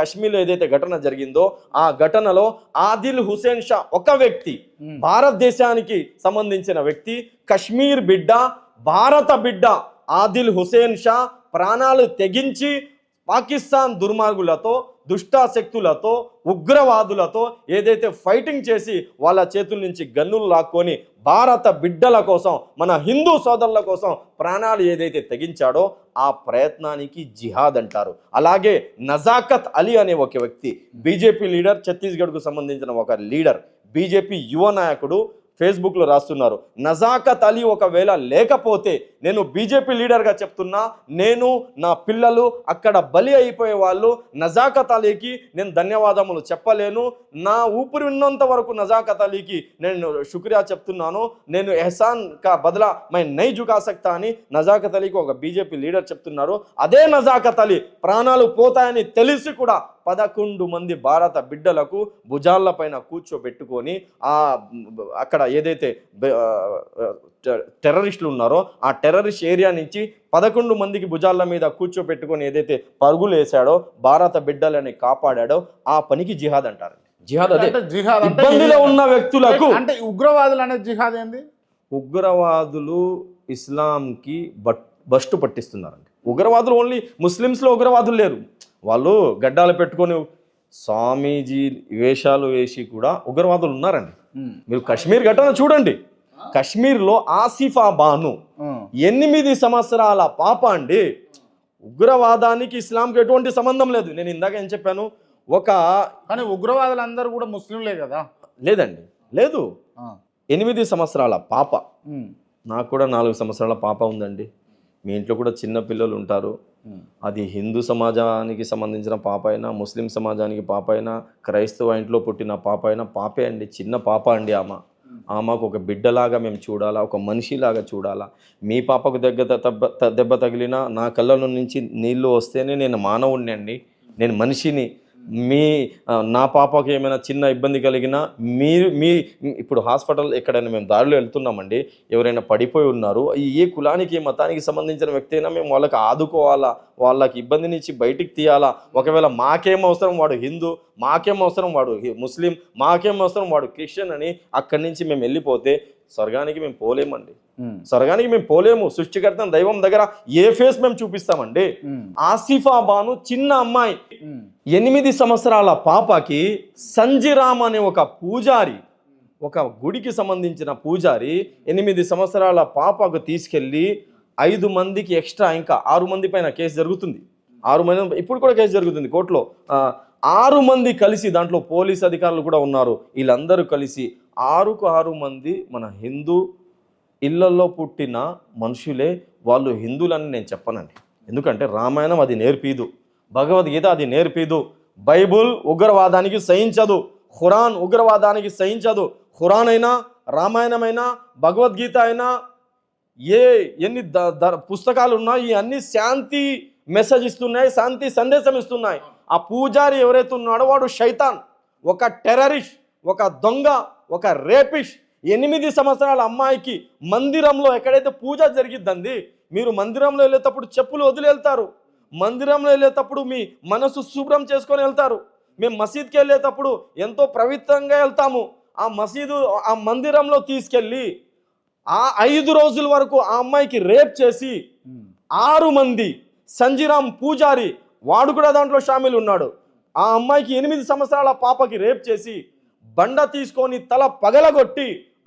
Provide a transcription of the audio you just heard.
కశ్మీర్లో ఏదైతే ఘటన జరిగిందో ఆ ఘటనలో ఆదిల్ హుసేన్ షా ఒక వ్యక్తి. భారతదేశానికి సంబంధించిన వ్యక్తి కశ్మీర్ బిడ్డ భారత బిడ్డ ఆదిల్ హుసేన్ షా ప్రాణాలు తెగించి పాకిస్తాన్ దుర్మార్గులతో దుష్టాశక్తులతో ఉగ్రవాదులతో ఏదైతే ఫైటింగ్ చేసి వాళ్ళ చేతుల నుంచి గన్నులు లాక్కొని భారత బిడ్డల కోసం మన హిందూ సోదరుల కోసం ప్రాణాలు ఏదైతే తెగించాడో ఆ ప్రయత్నానికి జిహాద్ అంటారు. అలాగే నజాకత్ అలీ అనే ఒక వ్యక్తి బీజేపీ లీడర్ ఛత్తీస్గఢ్కు సంబంధించిన ఒక లీడర్ బీజేపీ యువ నాయకుడు ఫేస్బుక్లో రాస్తున్నారు. నజాకత్ అలీ ఒకవేళ లేకపోతే నేను బీజేపీ లీడర్గా చెప్తున్నా నేను నా పిల్లలు అక్కడ బలి అయిపోయే వాళ్ళు నజాకత్ అలీకి నేను ధన్యవాదములు చెప్పలేను. నా ఊపిరి ఉన్నంత వరకు నజాకత్ అలీకి నేను శుక్రియా చెప్తున్నాను. నేను ఎహసాన్ కా బదలా మై నై జుకాసక్తా అని నజాకత్ అలీకి ఒక బీజేపీ లీడర్ చెప్తున్నారు. అదే నజాకత్ అలీ ప్రాణాలు పోతాయని తెలిసి కూడా పదకొండు మంది భారత బిడ్డలకు భుజాల పైన కూర్చోబెట్టుకొని ఆ అక్కడ ఏదైతే టెర్రరిస్టులు ఉన్నారో ఆ టెర్రరిస్ట్ ఏరియా నుంచి పదకొండు మందికి భుజాల మీద కూర్చోబెట్టుకొని ఏదైతే పరుగులు వేశాడో భారత బిడ్డలని కాపాడాడో ఆ పనికి జిహాద్ అంటారు జిహాద్ అదే. జిహాద్ ఇబ్బందిలో ఉన్న వ్యక్తులకు అంటే ఉగ్రవాదులు అనేది జిహాద్ ఏంది? ఉగ్రవాదులు ఇస్లాంకి బట్ బస్టు పట్టిస్తున్నారండి. ఉగ్రవాదులు ఓన్లీ ముస్లిమ్స్లో ఉగ్రవాదులు లేరు. వాళ్ళు గడ్డాలు పెట్టుకొని స్వామీజీ వేషాలు వేసి కూడా ఉగ్రవాదులు ఉన్నారండి. మీరు కశ్మీర్ ఘటన చూడండి. కశ్మీర్లో ఆసిఫా బాను. ఎనిమిది సంవత్సరాల పాప అండి ఉగ్రవాదానికి ఇస్లాంకి ఎటువంటి సంబంధం లేదు. నేను ఇందాక ఏం చెప్పాను? ఒక కానీ ఉగ్రవాదులు అందరూ కూడా ముస్లింలే కదా? లేదండి. లేదు. ఎనిమిది సంవత్సరాల పాప. నాకు కూడా నాలుగు సంవత్సరాల పాప ఉందండి. మీ ఇంట్లో కూడా చిన్న పిల్లలు ఉంటారు. అది హిందూ సమాజానికి సంబంధించిన పాప అయినా ముస్లిం సమాజానికి పాప అయినా క్రైస్తవ ఇంట్లో పుట్టిన పాప అయినా పాపే అండి చిన్న పాప అండి ఆమె. ఆమెకు ఒక బిడ్డలాగా మేము చూడాలా ఒక మనిషిలాగా చూడాలా. మీ పాపకు దగ్గర దెబ్బ త- దెబ్బ తగిలినా నా కళ్ళ నుంచి నీళ్ళు వస్తేనే నేను మానవుడిని అండి. నేను మనిషిని మీ నా పాపకి ఏమైనా చిన్న ఇబ్బంది కలిగినా మీరు మీ ఇప్పుడు హాస్పిటల్ ఎక్కడైనా మేము దారిలో వెళ్తున్నామండి ఎవరైనా పడిపోయి ఉన్నారు ఈ ఏ కులానికి ఏ మతానికి సంబంధించిన వ్యక్తి అయినా మేము వాళ్ళకి ఆదుకోవాలా వాళ్ళకి ఇబ్బంది నుంచి బయటికి తీయాలా ఒకవేళ మాకేం అవసరం వాడు హిందూ మాకేం అవసరం వాడు ముస్లిం మాకేం అవసరం వాడు క్రిస్టియన్ అని అక్కడి నుంచి మేము వెళ్ళిపోతే స్వర్గానికి మేము పోలేమండి. స్వర్గానికి మేము పోలేము. సృష్టికర్త దైవం దగ్గర ఏ ఫేస్ మేము చూపిస్తామండి? ఉమ్. ఆసిఫా బాను చిన్న అమ్మాయి. ఎనిమిది సంవత్సరాల పాపకి సంజిరామ్ అనే ఒక పూజారి ఒక గుడికి సంబంధించిన పూజారి ఎనిమిది సంవత్సరాల పాపకు తీసుకెళ్ళి ఐదు మందికి ఎక్స్ట్రా ఇంకా ఆరు మంది పైన కేసు జరుగుతుంది. ఆరు మంది ఇప్పుడు కూడా కేసు జరుగుతుంది కోర్టులో. ఆరు మంది కలిసి దాంట్లో పోలీస్ అధికారులు కూడా ఉన్నారు. వీళ్ళందరూ కలిసి ఆరుకు ఆరు మంది మన హిందూ ఇళ్ళలో పుట్టిన మనుషులే వాళ్ళు హిందువులని నేను చెప్పనండి. ఎందుకంటే రామాయణం అది నేర్పీదు భగవద్గీత అది నేర్పీదు బైబుల్ ఉగ్రవాదానికి సహించదు ఖురాన్ ఉగ్రవాదానికి సహించదు. ఖురాన్ అయినా రామాయణమైనా భగవద్గీత అయినా ఏ ఎన్ని ద ద పుస్తకాలు ఉన్నాయి అన్ని శాంతి మెసేజ్ ఇస్తున్నాయి శాంతి సందేశం ఇస్తున్నాయి. ఆ పూజారి ఎవరైతే ఉన్నాడో వాడు శైతాన్ ఒక టెర్రరిస్ట్ ఒక దొంగ. ఒక రేపిష్ ఎనిమిది సంవత్సరాల అమ్మాయికి మందిరంలో ఎక్కడైతే పూజ జరిగిద్దండి మీరు మందిరంలో వెళ్ళేటప్పుడు చెప్పులు వదిలి వెళ్తారు. మందిరంలో వెళ్ళేటప్పుడు మీ మనసు శుభ్రం చేసుకొని వెళ్తారు. మేము మసీద్కి వెళ్ళేటప్పుడు ఎంతో పవిత్రంగా వెళ్తాము. ఆ మసీదు ఆ మందిరంలో తీసుకెళ్ళి ఆ ఐదు రోజుల వరకు ఆ అమ్మాయికి రేప్ చేసి ఆరు మంది సంజీరామ్ పూజారి వాడు కూడా దాంట్లో షామిల్ ఉన్నాడు. ఆ అమ్మాయికి ఎనిమిది సంవత్సరాల పాపకి రేప్ చేసి బండ తీసుకొని తల పగలగొట్టి